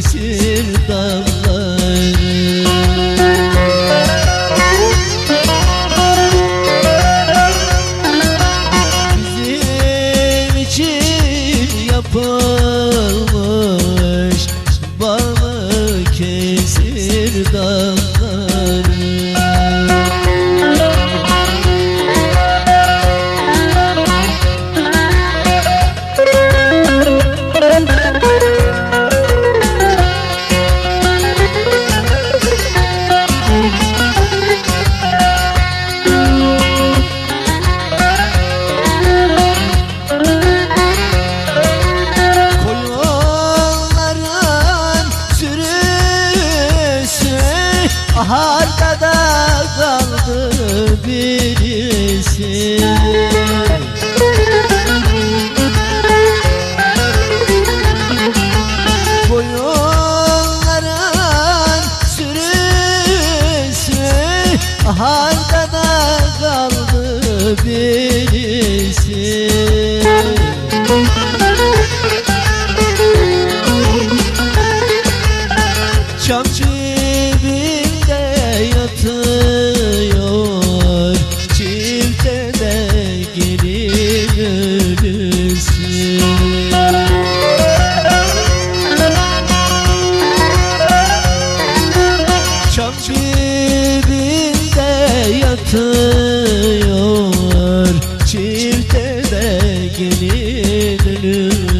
esir Arkada kaldı birisi. Koyunların sürüsü Arkada kaldı birisi. you.